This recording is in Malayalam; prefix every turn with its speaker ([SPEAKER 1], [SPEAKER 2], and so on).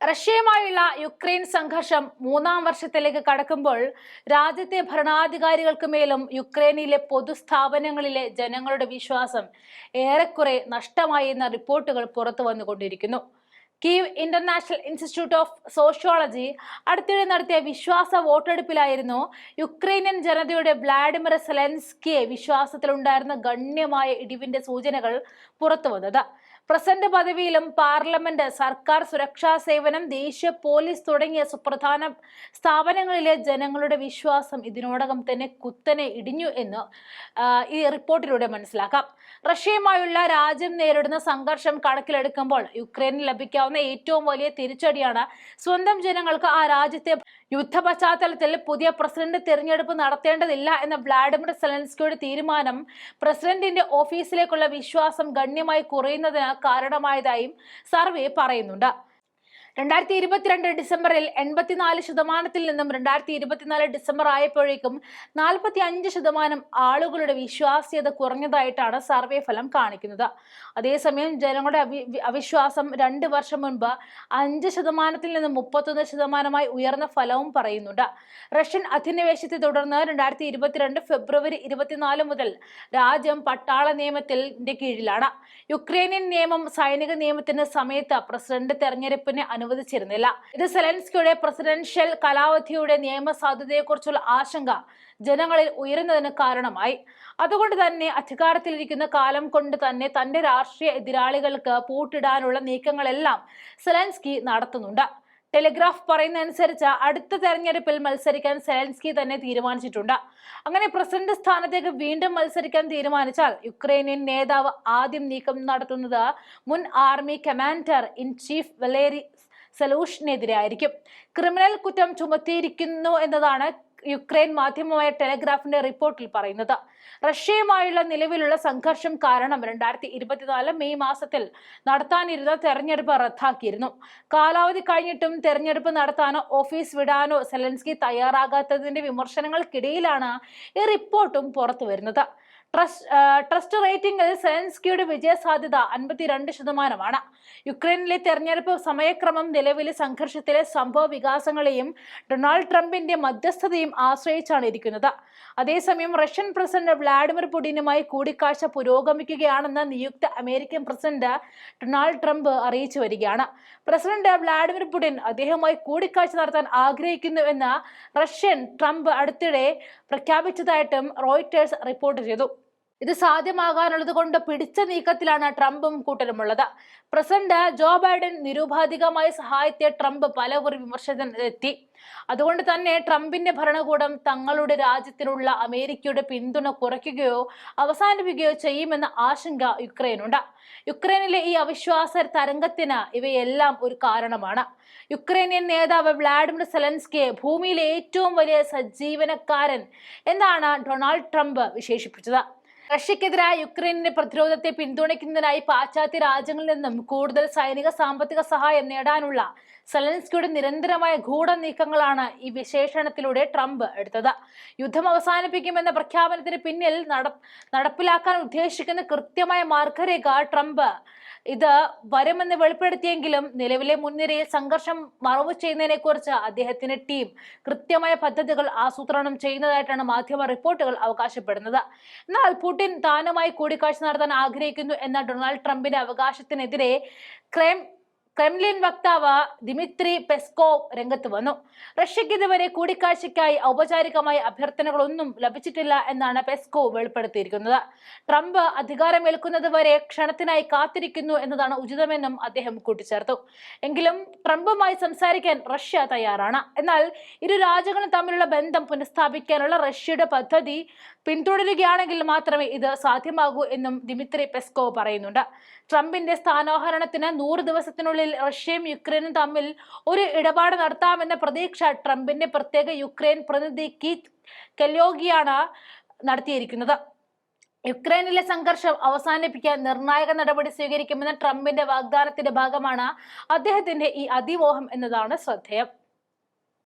[SPEAKER 1] റഷ്യയുമായുള്ള യുക്രൈൻ സംഘർഷം മൂന്നാം വർഷത്തിലേക്ക് കടക്കുമ്പോൾ രാജ്യത്തെ ഭരണാധികാരികൾക്ക് മേലും യുക്രൈനിലെ പൊതുസ്ഥാപനങ്ങളിലെ ജനങ്ങളുടെ വിശ്വാസം ഏറെക്കുറെ നഷ്ടമായി എന്ന റിപ്പോർട്ടുകൾ പുറത്തു വന്നുകൊണ്ടിരിക്കുന്നു Kyiv international institute of sociology അടുത്തിടെ നടത്തിയ വിശ്വാസ വോട്ടെടുപ്പിലായിരുന്നു യുക്രൈനിയൻ ജനതയുടെ വ്ളാഡിമിർ സെലൻസ്കിയെ വിശ്വാസത്തിലുണ്ടായിരുന്ന ഗണ്യമായ ഇടിവിന്റെ സൂചനകൾ പുറത്തു വന്നത് പ്രസിഡന്റ് പദവിയിലും പാർലമെന്റ് സർക്കാർ സുരക്ഷാ സേവനം ദേശീയ പോലീസ് തുടങ്ങിയ സുപ്രധാന സ്ഥാപനങ്ങളിലെ ജനങ്ങളുടെ വിശ്വാസം ഇതിനോടകം തന്നെ കുത്തനെ ഇടിഞ്ഞു എന്ന് ഈ റിപ്പോർട്ടിലൂടെ മനസ്സിലാക്കാം. റഷ്യയുമായുള്ള രാജ്യം നേരിടുന്ന സംഘർഷം കണക്കിലെടുക്കുമ്പോൾ യുക്രൈനിൽ ലഭിക്കാവുന്ന ഏറ്റവും വലിയ തിരിച്ചടിയാണ് സ്വന്തം ജനങ്ങൾക്ക് ആ രാജ്യത്തെ യുദ്ധ പശ്ചാത്തലത്തിൽ പുതിയ പ്രസിഡന്റ് തിരഞ്ഞെടുപ്പ് നടത്തേണ്ടതില്ല എന്ന വ്ളാഡിമിർ സെലൻസ്കിയുടെ തീരുമാനം പ്രസിഡന്റിന്റെ ഓഫീസിലേക്കുള്ള വിശ്വാസം ഗണ്യമായി കുറയുന്നതിന് കാരണമായതായും സർവേ പറയുന്നുണ്ട്. രണ്ടായിരത്തി ഇരുപത്തിരണ്ട് ഡിസംബറിൽ എൺപത്തിനാല് ശതമാനത്തിൽ നിന്നും രണ്ടായിരത്തി ഇരുപത്തിനാല് ഡിസംബർ ആയപ്പോഴേക്കും നാൽപ്പത്തി അഞ്ച് ശതമാനം ആളുകളുടെ വിശ്വാസ്യത കുറഞ്ഞതായിട്ടാണ് സർവേ ഫലം കാണിക്കുന്നത്. അതേസമയം ജനങ്ങളുടെ അവിശ്വാസം രണ്ട് വർഷം മുൻപ് അഞ്ച് ശതമാനത്തിൽ നിന്ന് മുപ്പത്തൊന്ന് ശതമാനമായി ഉയർന്ന ഫലവും പറയുന്നുണ്ട്. റഷ്യൻ അധിനിവേശത്തെ തുടർന്ന് രണ്ടായിരത്തി ഇരുപത്തിരണ്ട് ഫെബ്രുവരി ഇരുപത്തിനാല് മുതൽ രാജ്യം പട്ടാള നിയമത്തിന്റെ കീഴിലാണ്. യുക്രൈനിയൻ നിയമം സൈനിക നിയമത്തിന് സമയത്ത് പ്രസിഡന്റ് തെരഞ്ഞെടുപ്പിന് അനുവദിച്ചിരുന്നില്ല. ഇത് സെലൻസ്കിയുടെ പ്രസിഡൻഷ്യൽ കാലാവധിയുടെ നിയമസാധുതയെക്കുറിച്ചുള്ള ആശങ്ക ജനങ്ങളിൽ ഉയരുന്നതിന് കാരണമായി. അതുകൊണ്ട് തന്നെ അധികാരത്തിലിരിക്കുന്ന കാലം കൊണ്ട് തന്നെ തന്റെ രാഷ്ട്രീയ എതിരാളികൾക്ക് പൂട്ടിടാനുള്ള നീക്കങ്ങളെല്ലാം സെലൻസ്കി നടത്തുന്നുണ്ട്. ടെലിഗ്രാഫ് പറയുന്ന അനുസരിച്ച് അടുത്ത തെരഞ്ഞെടുപ്പിൽ മത്സരിക്കാൻ സെലൻസ്കി തന്നെ തീരുമാനിച്ചിട്ടുണ്ട്. അങ്ങനെ പ്രസിഡന്റ് സ്ഥാനത്തേക്ക് വീണ്ടും മത്സരിക്കാൻ തീരുമാനിച്ചാൽ യുക്രൈനിയൻ നേതാവ് ആദ്യം നീക്കം നടത്തുന്നത് മുൻ army commander in chief Valery സലൂഷിനെതിരെ ആയിരിക്കും ക്രിമിനൽ കുറ്റം ചുമത്തിയിരിക്കുന്നു എന്നതാണ് യുക്രൈൻ മാധ്യമമായ ടെലഗ്രാഫിന്റെ റിപ്പോർട്ടിൽ പറയുന്നത്. റഷ്യയുമായുള്ള നിലവിലുള്ള സംഘർഷം കാരണം രണ്ടായിരത്തി ഇരുപത്തിനാല് മെയ് മാസത്തിൽ നടത്താനിരുന്ന തെരഞ്ഞെടുപ്പ് റദ്ദാക്കിയിരുന്നു. കാലാവധി കഴിഞ്ഞിട്ടും തെരഞ്ഞെടുപ്പ് നടത്താനോ ഓഫീസ് വിടാനോ സെലൻസ്കി തയ്യാറാകാത്തതിന്റെ വിമർശനങ്ങൾക്കിടയിലാണ് ഈ റിപ്പോർട്ടും പുറത്തു വരുന്നത് ട്രസ്റ്റ് റേറ്റിംഗിൽ സെലൻസ്കിയുടെ വിജയസാധ്യത അൻപത്തിരണ്ട് ശതമാനമാണ്. യുക്രൈനിലെ തെരഞ്ഞെടുപ്പ് സമയക്രമം നിലവിലെ സംഘർഷത്തിലെ സംഭവ വികാസങ്ങളെയും ഡൊണാൾഡ് ട്രംപിന്റെ മധ്യസ്ഥതയും ആശ്രയിച്ചാണ് ഇരിക്കുന്നത്. അതേസമയം റഷ്യൻ പ്രസിഡന്റ് വ്ളാഡിമിർ പുടിനുമായി കൂടിക്കാഴ്ച പുരോഗമിക്കുകയാണെന്ന് നിയുക്ത അമേരിക്കൻ പ്രസിഡന്റ് ഡൊണാൾഡ് ട്രംപ് അറിയിച്ചു വരികയാണ്. പ്രസിഡന്റ് വ്ളാഡിമിർ പുടിൻ അദ്ദേഹവുമായി കൂടിക്കാഴ്ച നടത്താൻ ആഗ്രഹിക്കുന്നുവെന്ന് റഷ്യൻ ട്രംപ് അടുത്തിടെ പ്രഖ്യാപിച്ചതായിട്ടും റോയിറ്റേഴ്സ് റിപ്പോർട്ട് ചെയ്തു. ഇത് സാധ്യമാകാനുള്ളത് കൊണ്ട് പിടിച്ച നീക്കത്തിലാണ് ട്രംപും കൂട്ടരുമുള്ളത്. പ്രസിഡന്റ് ജോ ബൈഡൻ നിരുപാധികമായ സഹായത്തെ ട്രംപ് പലകുറി വിമർശനത്തിലെത്തി അതുകൊണ്ട് തന്നെ ട്രംപിന്റെ ഭരണകൂടം തങ്ങളുടെ രാജ്യത്തിനുള്ള അമേരിക്കയുടെ പിന്തുണ കുറയ്ക്കുകയോ അവസാനിപ്പിക്കുകയോ ചെയ്യുമെന്ന ആശങ്ക യുക്രൈനുണ്ട്. യുക്രൈനിലെ ഈ അവിശ്വാസ തരംഗത്തിന് ഇവയെല്ലാം ഒരു കാരണമാണ്. യുക്രൈനിയൻ നേതാവ് വ്ളാഡിമിർ സെലൻസ്കിയെ ഭൂമിയിലെ ഏറ്റവും വലിയ സജ്ജീവനക്കാരൻ എന്നാണ് ഡൊണാൾഡ് ട്രംപ് വിശേഷിപ്പിച്ചത്. റഷ്യക്കെതിരായ യുക്രൈനിന്റെ പ്രതിരോധത്തെ പിന്തുണയ്ക്കുന്നതിനായി പാശ്ചാത്യ രാജ്യങ്ങളിൽ നിന്നും കൂടുതൽ സൈനിക സാമ്പത്തിക സഹായം നേടാനുള്ള സെലൻസ്കിയുടെ നിരന്തരമായ ഗൂഢ നീക്കങ്ങളാണ് ഈ വിശേഷണത്തിലൂടെ ട്രംപ് എടുത്തത്. യുദ്ധം അവസാനിപ്പിക്കുമെന്ന പ്രഖ്യാപനത്തിന് പിന്നിൽ നടപ്പിലാക്കാൻ ഉദ്ദേശിക്കുന്ന കൃത്യമായ മാർഗരേഖ ട്രംപ് ഇത് വരുമെന്ന് വെളിപ്പെടുത്തിയെങ്കിലും നിലവിലെ മുൻനിരയിൽ സംഘർഷം മറവ് ചെയ്യുന്നതിനെ കുറിച്ച് അദ്ദേഹത്തിന്റെ ടീം കൃത്യമായ പദ്ധതികൾ ആസൂത്രണം ചെയ്യുന്നതായിട്ടാണ് മാധ്യമ റിപ്പോർട്ടുകൾ അവകാശപ്പെടുന്നത്. എന്നാൽ താനുമായി കൂടിക്കാഴ്ച നടത്താൻ ആഗ്രഹിക്കുന്നു എന്ന ഡൊണാൾഡ് ട്രംപിന്റെ അവകാശത്തിനെതിരെ ക്രൈം ക്രെംലിൻ വക്താവ് ദിമിത്രി പെസ്കോവ് രംഗത്ത് വന്നു. റഷ്യക്ക് ഇതുവരെ കൂടിക്കാഴ്ചയ്ക്കായി ഔപചാരികമായ അഭ്യർത്ഥനകളൊന്നും ലഭിച്ചിട്ടില്ല എന്നാണ് പെസ്കോവ് വെളിപ്പെടുത്തിയിരിക്കുന്നത്. ട്രംപ് അധികാരമേൽക്കുന്നത് വരെ ക്ഷണത്തിനായി കാത്തിരിക്കുന്നു എന്നതാണ് ഉചിതമെന്നും അദ്ദേഹം കൂട്ടിച്ചേർത്തു. എങ്കിലും ട്രംപുമായി സംസാരിക്കാൻ റഷ്യ തയ്യാറാണ്. എന്നാൽ ഇരു രാജ്യങ്ങളും തമ്മിലുള്ള ബന്ധം പുനഃസ്ഥാപിക്കാനുള്ള റഷ്യയുടെ പദ്ധതി പിന്തുടരുകയാണെങ്കിൽ മാത്രമേ ഇത് സാധ്യമാകൂ എന്നും ദിമിത്രി പെസ്കോവ് പറയുന്നുണ്ട്. ട്രംപിന്റെ സ്ഥാനോഹരണത്തിന് നൂറ് ദിവസത്തിനുള്ളിൽ റഷ്യയും യുക്രൈനും തമ്മിൽ ഒരു ഇടപാട് നടത്താമെന്ന പ്രതീക്ഷ ട്രംപിന്റെ പ്രത്യേക യുക്രൈൻ പ്രതിനിധി കീത് കെല്യോഗിയാണ് നടത്തിയിരിക്കുന്നത്. യുക്രൈനിലെ സംഘർഷം അവസാനിപ്പിക്കാൻ നിർണായക നടപടി സ്വീകരിക്കുമെന്ന ട്രംപിന്റെ വാഗ്ദാനത്തിന്റെ ഭാഗമാണ് അദ്ദേഹത്തിന്റെ ഈ അതിമോഹം എന്നതാണ് ശ്രദ്ധേയം.